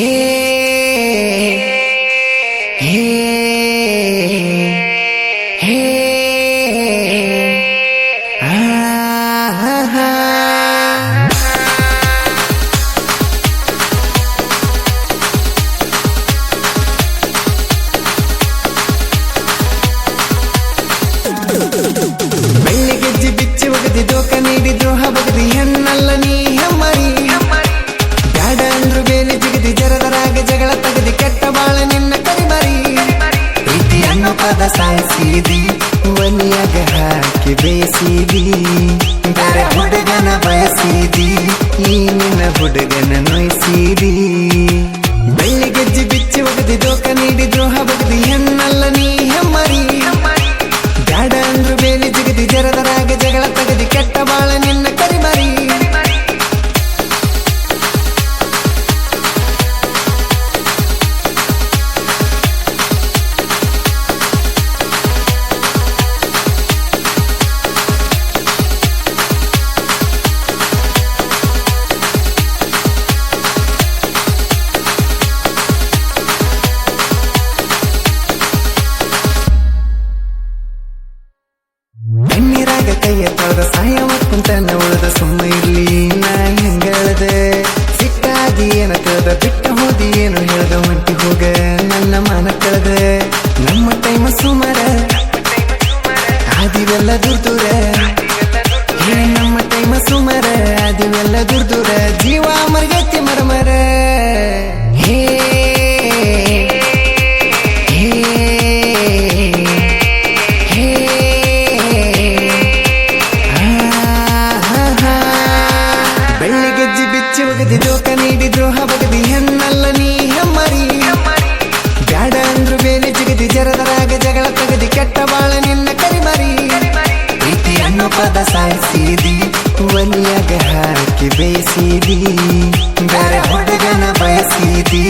ಹೇ ಪದ ಸಾಯಿಸಿದಿ, ಒಲಿಯಾಗ ಹಾಕಿ ಬೇಯಿಸಿದಿ. ಬೇರೆ ಹುಡುಗನ ಬಯಸಿದಿ, ಈ ನಿನ್ನ ಹುಡುಗನ ನೋಯಿಸಿದಿ. ಬೆಳ್ಳಿಗೆಜ್ಜಿ ಬಿಚ್ಚಿ ಒಗದಿ ದೋಕ ನೀಡಿ ಹಾಕಿ ಬೇಯಿಸಿದಿ ಬೇರೆ ಹುಡುಗನ ಬಯಸಿದಿ.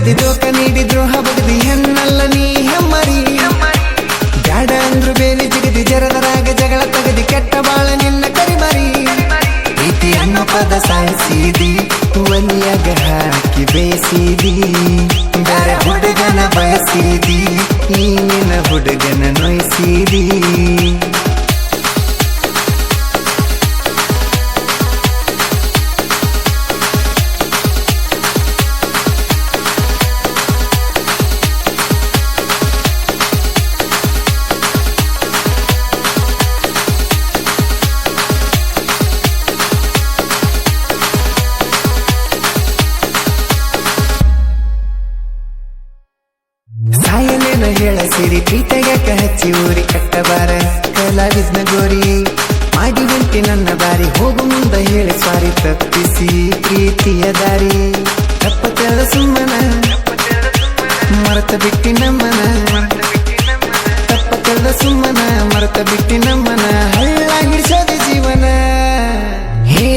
ಒಗದಿ ದೋಕ ನೀಡಿ ದ್ರೋಹ ಬಗದಿ ಹೆಣ್ಣಲ್ಲ ನೀ ಹೆಮ್ಮರಿ. ಜಾಡ ಅಂದ್ರು ಬೇಲಿ ಜಿಗದಿ ಜರದರಾಗ ಜಗಳ ತಗದಿ, ಕೆಟ್ಟ ಬಾಳ ನಿನ್ನ ಕರಿಮರಿ. ಪ್ರೀತಿ ಅನ್ನೋ ಪದ ಸಾಯಿಸಿದಿ ಒಲಿಯಾಗ ಹಾಕಿ ಬೇಯಿಸಿದಿ ಬೇರೆ ಹುಡುಗನ ಬಯಸಿದಿ, ಈ ಹುಡುಗನ ನೋಯಿಸಿದಿ. ಸಾಯಲೇನ ಹೇಳ ಸಿರಿ ಪೀಟೆಗಾಕ ಹಚ್ಚಿ ಊರಿ ಕಟ್ಟಬಾರ? ಕಲಾವಿದ್ನ ಗೋರಿ ಮಾಡಿ ಬಂತಿ ನನ್ನ ಬಾರಿ ಹೋಗು ಮುಂದ ಹೇಳಿ ಸಾರಿ ತಪ್ಪಿಸಿ ಪ್ರೀತಿಯ ದಾರಿ. ತಪ್ಪ ತೆಳ ಸುಮ್ಮನ, ಮರತ ಬಿಟ್ಟಿ ನಮ್ಮನ. ತಪ್ಪ ತೆಳ ಸುಮ್ಮನ, ಮರತ ಬಿಟ್ಟಿ ನಮ್ಮನ. ಹಳ್ಳ ಹಿಡಿಸೋದು ಜೀವನ. ಹೇ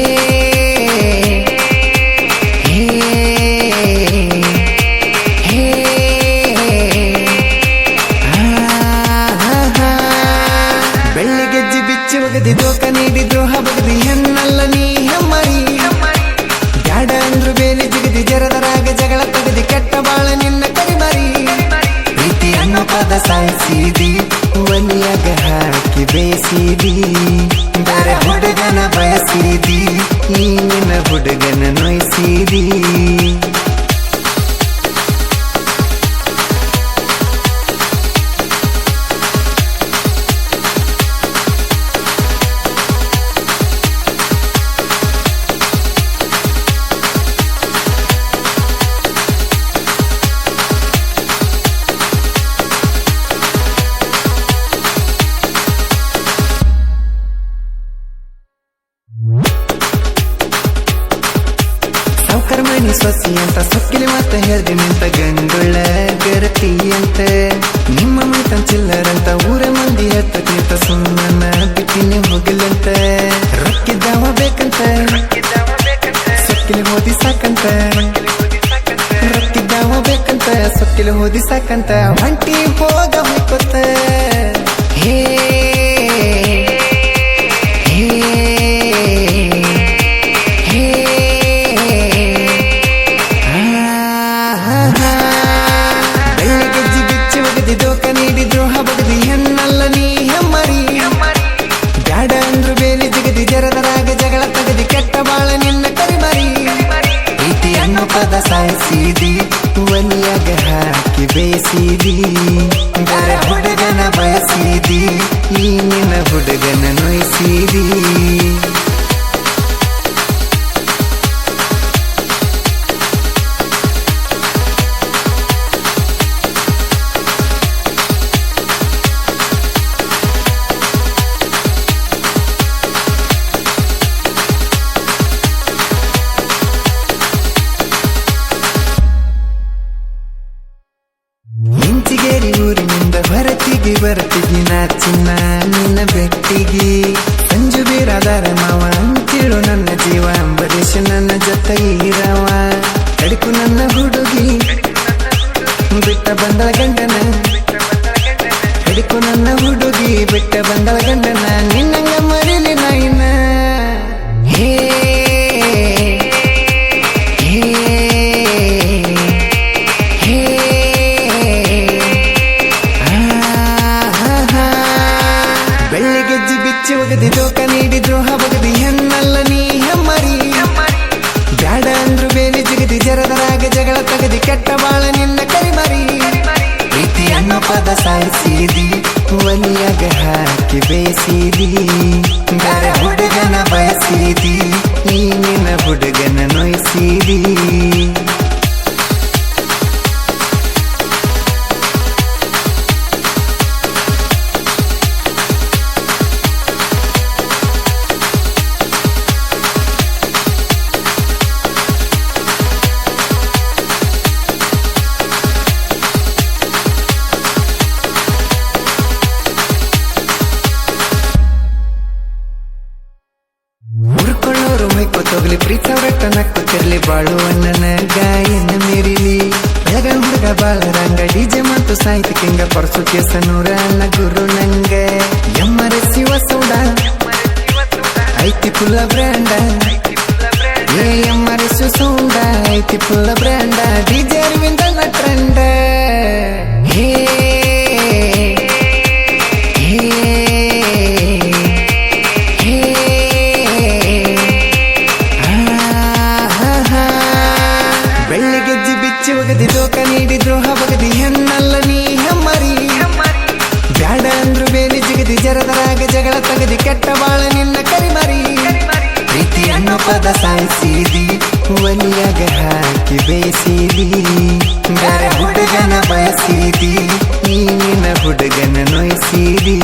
ದೋಕ ನೀಡಿ ದ್ರೋಹ ಬಗದಿ ಹೆಣ್ಣಲ್ಲ ನೀ ಹೆಮ್ಮರಿ. ಬ್ಯಾಡ ಅಂದ್ರು ಬೇರೆ ಜಿಗದಿ ಜರದರಾಗ ಜಗಳ ತಗದಿ ಕೆಟ್ಟ ಬಾಳ ನಿನ್ನ ಕರಿಬರಿ. ಪ್ರೀತಿ ಅನ್ನೋ ಪದ ಸಾಯಿಸಿದಿ ಒಲಿಯಾಗ ಹಾಕಿ ಬೇಯಿಸಿದಿ. ಬೇರೆ ಹುಡುಗನ ಬಯಸಿದಿ, ಈ ನಿನ್ನ ಹುಡುಗನ ನೋಯಿಸಿದಿ. ಪದ ಸಾಯಿಸಿದಿ ಒಲಿಯಾಗ ಹಾಕಿ ಬೇಯಿಸಿದಿ ಹೊರತಿಗೆ ಬರತಿಗಿ ನಾ ಚಿನ್ನ ನಿನ್ನ ಬೆಟ್ಟಿಗೆ. ಸಂಜು ಬೀರಾದಾರ ಮಾವ, ಅಂತಿಳು ನನ್ನ ಜೀವ, ಅಂಬರೀಷ್ ನನ್ನ ಜೊತೆಗೆ ಇರವ. ಕಡಿಕು ನನ್ನ ಹುಡುಗಿ, ಬಿಟ್ಟ ಬಂದಳ ಗಂಡನ. ಕಡಿಕು ನನ್ನ ಹುಡುಗಿ, ಬಿಟ್ಟ ಬಂದಳ ಗಂಡನ. ನಿನ್ನಂಗ ಬಿಚ್ಚಿ ಒಗದಿ ದೋಕ ನೀಡಿ ದ್ರೋಹ ಬಗದಿ ಹೆಣ್ಣಲ್ಲ ನೀ ಹೆಮ್ಮರಿ. ಬ್ಯಾಡ ಅಂದ್ರು ಬೇಲಿ ಜಿಗದಿ ಜರದರಾಗ ಜಗಳ ತಗದಿ ಕೆಟ್ಟ ಬಾಳ ನಿನ್ನ ಕರಿಮರಿ ಪ್ರೀತಿ ಅನ್ನೋ ಪದ ಸಾಯಿಸಿದಿ ಒಲಿಯಾಗ ಹಾಕಿ ಬೇಯಿಸಿದಿ ಬರ ಹುಡುಗನ ಬಯಸಿದಿ, ನಿನ್ನ ಹುಡುಗನ ನೋಯಿಸಿದಿ. ಹೊಯ್ಕೋತೋಗ್ಲಿ ಪ್ರೀತ ಬೆಟ್ಟ ನಕ್ಕೋತಿರ್ಲಿ ಬಾಳು ಅಣ್ಣನ ಗಾಯನ ಮೀರಿಲಿ. ಬೆಳಗನ್ ಹುಡುಗ ಬಾಳ ರಂಗ ಡಿಜೆ ಮತ್ತು ಸಾಹಿತ್ಯ ಕಿಂಗ ಪರ್ಸು ಕೇಸ ನೂರ ಅಣ್ಣ ಗುರು ನಂಗ. ಎಮ್ಮರ ಶಿವ ಸೌಡ ಐತಿ ಫುಲ್ಲ ಬ್ರ್ಯಾಂಡ. ಏ ಎಮ್ಮರೆ ಶಿವ ಸೌಡ ಐತಿ ಫುಲ್ಲ ಬ್ರ್ಯಾಂಡ. ಡಿಜೆ ಗರ ಹುಡುಗನ ಬಯಸಿದಿ. ಈ ಹುಡುಗನ ನೋಯಿಸಿದಿ.